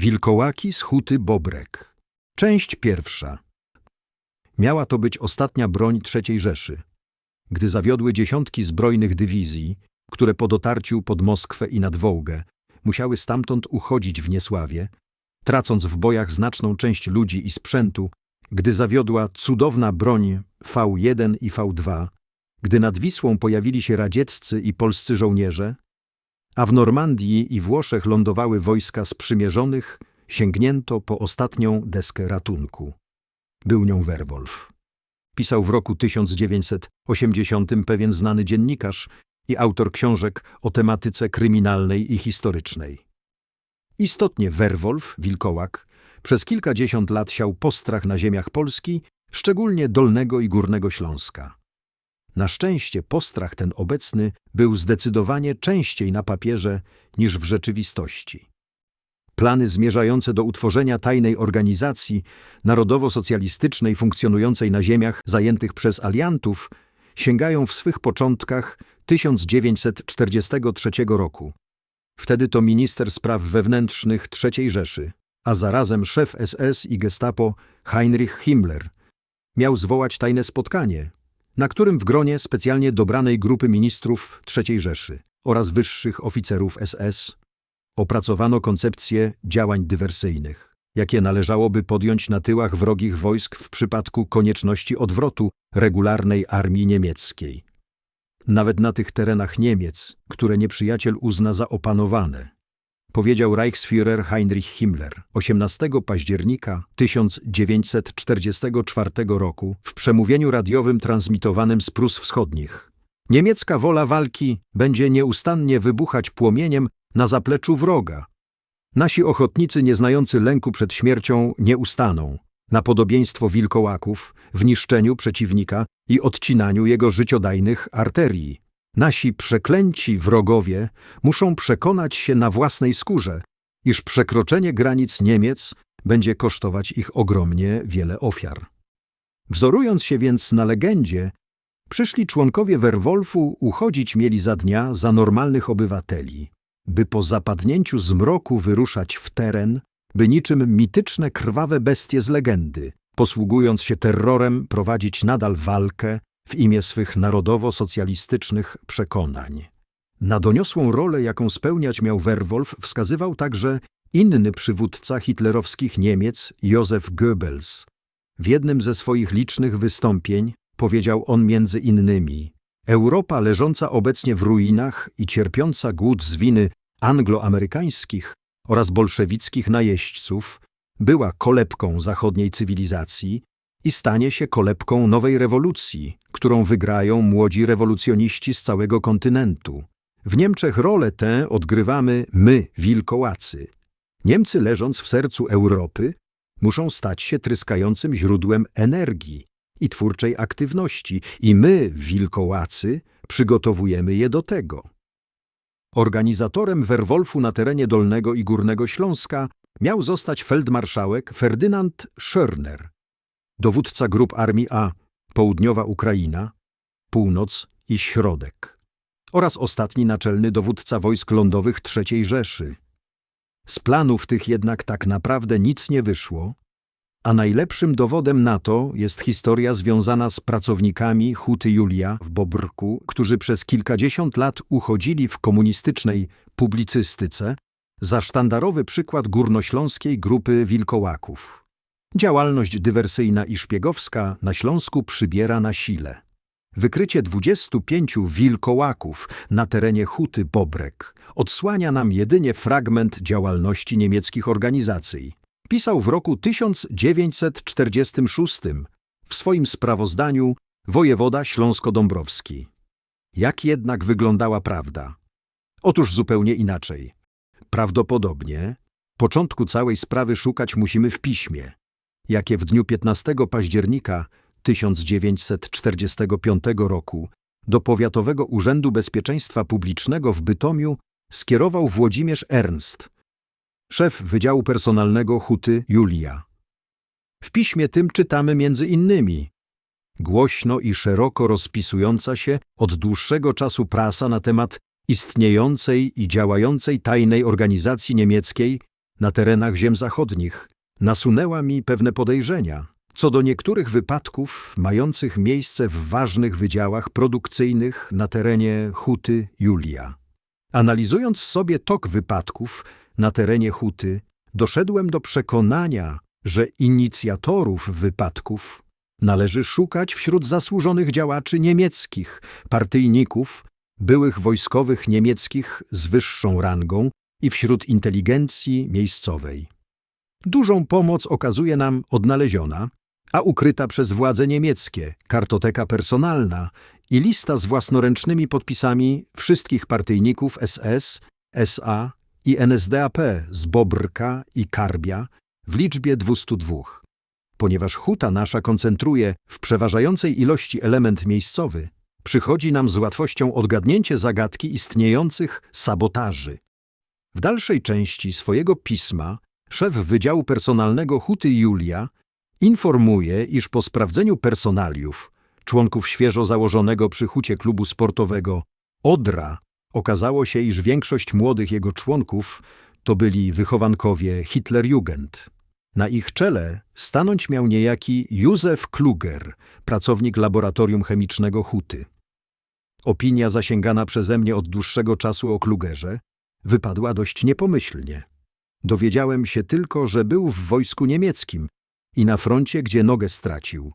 Wilkołaki z huty Bobrek. Część pierwsza. Miała to być ostatnia broń III Rzeszy. Gdy zawiodły dziesiątki zbrojnych dywizji, które po dotarciu pod Moskwę i nad Wołgę musiały stamtąd uchodzić w niesławie, tracąc w bojach znaczną część ludzi i sprzętu, gdy zawiodła cudowna broń V1 i V2, gdy nad Wisłą pojawili się radzieccy i polscy żołnierze, a w Normandii i Włoszech lądowały wojska sprzymierzonych, sięgnięto po ostatnią deskę ratunku. Był nią Werwolf. Pisał w roku 1980 pewien znany dziennikarz i autor książek o tematyce kryminalnej i historycznej. Istotnie Werwolf, wilkołak, przez kilkadziesiąt lat siał postrach na ziemiach Polski, szczególnie Dolnego i Górnego Śląska. Na szczęście postrach ten obecny był zdecydowanie częściej na papierze niż w rzeczywistości. Plany zmierzające do utworzenia tajnej organizacji narodowo-socjalistycznej funkcjonującej na ziemiach zajętych przez aliantów sięgają w swych początkach 1943 roku. Wtedy to minister spraw wewnętrznych III Rzeszy, a zarazem szef SS i gestapo Heinrich Himmler, miał zwołać tajne spotkanie, na którym w gronie specjalnie dobranej grupy ministrów III Rzeszy oraz wyższych oficerów SS opracowano koncepcję działań dywersyjnych, jakie należałoby podjąć na tyłach wrogich wojsk w przypadku konieczności odwrotu regularnej armii niemieckiej. Nawet na tych terenach Niemiec, które nieprzyjaciel uzna za opanowane, powiedział Reichsführer Heinrich Himmler 18 października 1944 roku w przemówieniu radiowym transmitowanym z Prus Wschodnich. Niemiecka wola walki będzie nieustannie wybuchać płomieniem na zapleczu wroga. Nasi ochotnicy nieznający lęku przed śmiercią nie ustaną, na podobieństwo wilkołaków, w niszczeniu przeciwnika i odcinaniu jego życiodajnych arterii. Nasi przeklęci wrogowie muszą przekonać się na własnej skórze, iż przekroczenie granic Niemiec będzie kosztować ich ogromnie wiele ofiar. Wzorując się więc na legendzie, przyszli członkowie Werwolfu uchodzić mieli za dnia za normalnych obywateli, by po zapadnięciu zmroku wyruszać w teren, by niczym mityczne krwawe bestie z legendy, posługując się terrorem, prowadzić nadal walkę w imię swych narodowo-socjalistycznych przekonań. Na doniosłą rolę, jaką spełniać miał Werwolf, wskazywał także inny przywódca hitlerowskich Niemiec, Józef Goebbels. W jednym ze swoich licznych wystąpień powiedział on między innymi Europa leżąca obecnie w ruinach i cierpiąca głód z winy angloamerykańskich oraz bolszewickich najeźdźców była kolebką zachodniej cywilizacji i stanie się kolebką nowej rewolucji, którą wygrają młodzi rewolucjoniści z całego kontynentu. W Niemczech rolę tę odgrywamy my, wilkołacy. Niemcy, leżąc w sercu Europy, muszą stać się tryskającym źródłem energii i twórczej aktywności i my, wilkołacy, przygotowujemy je do tego. Organizatorem Werwolfu na terenie Dolnego i Górnego Śląska miał zostać feldmarszałek Ferdynand Schörner, dowódca grup Armii A, Południowa Ukraina, Północ i Środek oraz ostatni naczelny dowódca wojsk lądowych III Rzeszy. Z planów tych jednak tak naprawdę nic nie wyszło, a najlepszym dowodem na to jest historia związana z pracownikami Huty Julia w Bobrku, którzy przez kilkadziesiąt lat uchodzili w komunistycznej publicystyce za sztandarowy przykład górnośląskiej grupy wilkołaków. Działalność dywersyjna i szpiegowska na Śląsku przybiera na sile. Wykrycie 25 wilkołaków na terenie Huty Bobrek odsłania nam jedynie fragment działalności niemieckich organizacji. Pisał w roku 1946 w swoim sprawozdaniu wojewoda śląsko-dąbrowski. Jak jednak wyglądała prawda? Otóż zupełnie inaczej. Prawdopodobnie początku całej sprawy szukać musimy w piśmie, jakie w dniu 15 października 1945 roku do Powiatowego Urzędu Bezpieczeństwa Publicznego w Bytomiu skierował Włodzimierz Ernst, szef Wydziału Personalnego Huty Julia. W piśmie tym czytamy między innymi głośno i szeroko rozpisująca się od dłuższego czasu prasa na temat istniejącej i działającej tajnej organizacji niemieckiej na terenach ziem zachodnich nasunęła mi pewne podejrzenia co do niektórych wypadków mających miejsce w ważnych wydziałach produkcyjnych na terenie Huty Julia. Analizując sobie tok wypadków na terenie Huty, doszedłem do przekonania, że inicjatorów wypadków należy szukać wśród zasłużonych działaczy niemieckich, partyjników, byłych wojskowych niemieckich z wyższą rangą i wśród inteligencji miejscowej. Dużą pomoc okazuje nam odnaleziona, a ukryta przez władze niemieckie kartoteka personalna i lista z własnoręcznymi podpisami wszystkich partyjników SS, SA i NSDAP z Bobrka i Karbia w liczbie 202. Ponieważ huta nasza koncentruje w przeważającej ilości element miejscowy, przychodzi nam z łatwością odgadnięcie zagadki istniejących sabotaży. W dalszej części swojego pisma szef Wydziału Personalnego Huty Julia informuje, iż po sprawdzeniu personaliów członków świeżo założonego przy hucie klubu sportowego Odra okazało się, iż większość młodych jego członków to byli wychowankowie Hitlerjugend. Na ich czele stanąć miał niejaki Józef Kluger, pracownik laboratorium chemicznego huty. Opinia zasięgana przeze mnie od dłuższego czasu o Klugerze wypadła dość niepomyślnie. Dowiedziałem się tylko, że był w wojsku niemieckim i na froncie, gdzie nogę stracił.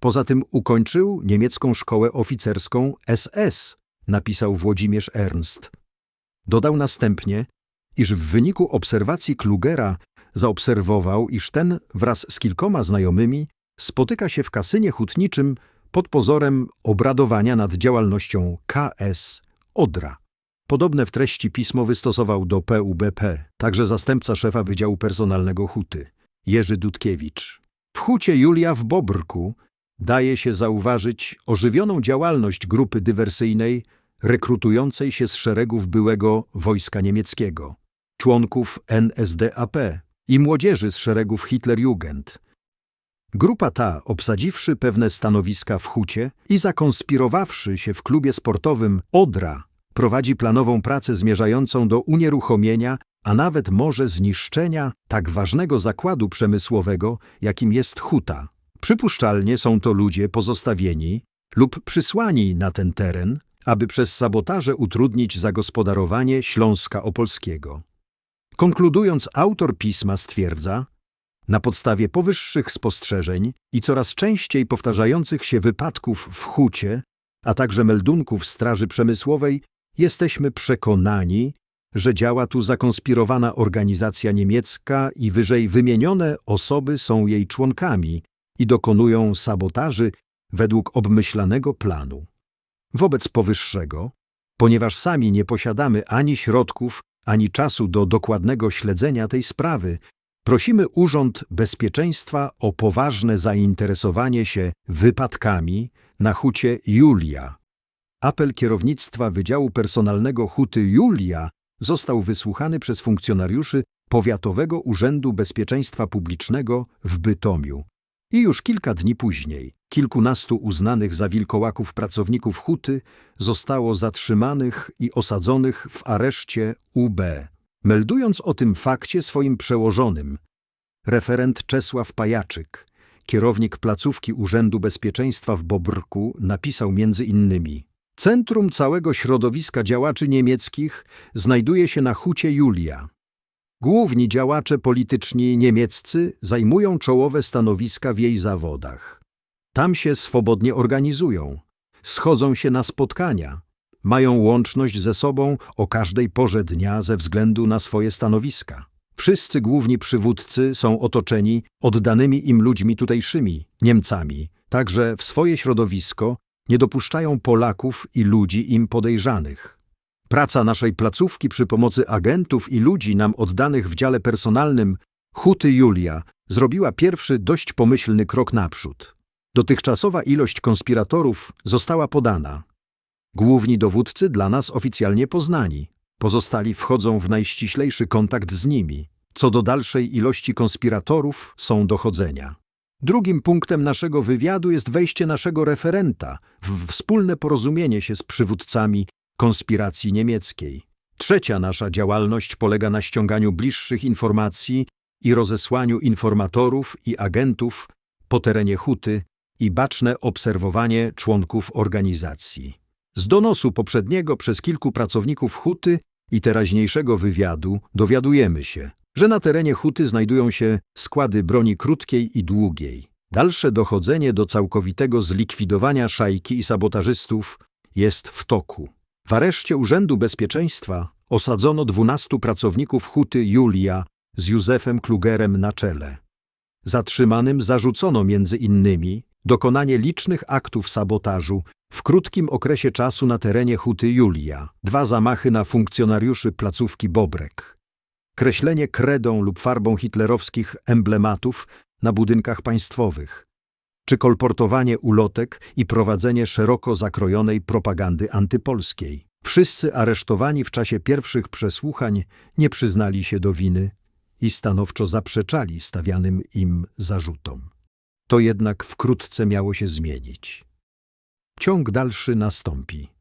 Poza tym ukończył niemiecką szkołę oficerską SS, napisał Włodzimierz Ernst. Dodał następnie, iż w wyniku obserwacji Klugera zaobserwował, iż ten wraz z kilkoma znajomymi spotyka się w kasynie hutniczym pod pozorem obradowania nad działalnością KS Odra. Podobne w treści pismo wystosował do PUBP, także zastępca szefa Wydziału Personalnego Huty, Jerzy Dudkiewicz. W Hucie Julia w Bobrku daje się zauważyć ożywioną działalność grupy dywersyjnej rekrutującej się z szeregów byłego wojska niemieckiego, członków NSDAP i młodzieży z szeregów Hitlerjugend. Grupa ta, obsadziwszy pewne stanowiska w Hucie i zakonspirowawszy się w klubie sportowym Odra, prowadzi planową pracę zmierzającą do unieruchomienia, a nawet może zniszczenia tak ważnego zakładu przemysłowego, jakim jest Huta. Przypuszczalnie są to ludzie pozostawieni lub przysłani na ten teren, aby przez sabotaże utrudnić zagospodarowanie Śląska Opolskiego. Konkludując, autor pisma stwierdza, na podstawie powyższych spostrzeżeń i coraz częściej powtarzających się wypadków w hucie, a także meldunków Straży Przemysłowej, jesteśmy przekonani, że działa tu zakonspirowana organizacja niemiecka i wyżej wymienione osoby są jej członkami i dokonują sabotaży według obmyślanego planu. Wobec powyższego, ponieważ sami nie posiadamy ani środków, ani czasu do dokładnego śledzenia tej sprawy, prosimy Urząd Bezpieczeństwa o poważne zainteresowanie się wypadkami na hucie Julia. Apel kierownictwa Wydziału Personalnego Huty Julia został wysłuchany przez funkcjonariuszy Powiatowego Urzędu Bezpieczeństwa Publicznego w Bytomiu. I już kilka dni później kilkunastu uznanych za wilkołaków pracowników huty zostało zatrzymanych i osadzonych w areszcie UB. Meldując o tym fakcie swoim przełożonym, referent Czesław Pajaczyk, kierownik placówki Urzędu Bezpieczeństwa w Bobrku, napisał między innymi Centrum całego środowiska działaczy niemieckich znajduje się na hucie Julia. Główni działacze polityczni niemieccy zajmują czołowe stanowiska w jej zawodach. Tam się swobodnie organizują, schodzą się na spotkania, mają łączność ze sobą o każdej porze dnia ze względu na swoje stanowiska. Wszyscy główni przywódcy są otoczeni oddanymi im ludźmi tutejszymi, Niemcami, także w swoje środowisko nie dopuszczają Polaków i ludzi im podejrzanych. Praca naszej placówki przy pomocy agentów i ludzi nam oddanych w dziale personalnym Huty Julia zrobiła pierwszy dość pomyślny krok naprzód. Dotychczasowa ilość konspiratorów została podana. Główni dowódcy dla nas oficjalnie poznani. Pozostali wchodzą w najściślejszy kontakt z nimi. Co do dalszej ilości konspiratorów są dochodzenia. Drugim punktem naszego wywiadu jest wejście naszego referenta w wspólne porozumienie się z przywódcami konspiracji niemieckiej. Trzecia nasza działalność polega na ściąganiu bliższych informacji i rozesłaniu informatorów i agentów po terenie huty i baczne obserwowanie członków organizacji. Z donosu poprzedniego przez kilku pracowników huty i teraźniejszego wywiadu dowiadujemy się, że na terenie huty znajdują się składy broni krótkiej i długiej. Dalsze dochodzenie do całkowitego zlikwidowania szajki i sabotażystów jest w toku. W areszcie Urzędu Bezpieczeństwa osadzono 12 pracowników huty Julia z Józefem Klugerem na czele. Zatrzymanym zarzucono między innymi dokonanie licznych aktów sabotażu w krótkim okresie czasu na terenie huty Julia, dwa zamachy na funkcjonariuszy placówki Bobrek, kreślenie kredą lub farbą hitlerowskich emblematów na budynkach państwowych, czy kolportowanie ulotek i prowadzenie szeroko zakrojonej propagandy antypolskiej. Wszyscy aresztowani w czasie pierwszych przesłuchań nie przyznali się do winy i stanowczo zaprzeczali stawianym im zarzutom. To jednak wkrótce miało się zmienić. Ciąg dalszy nastąpi.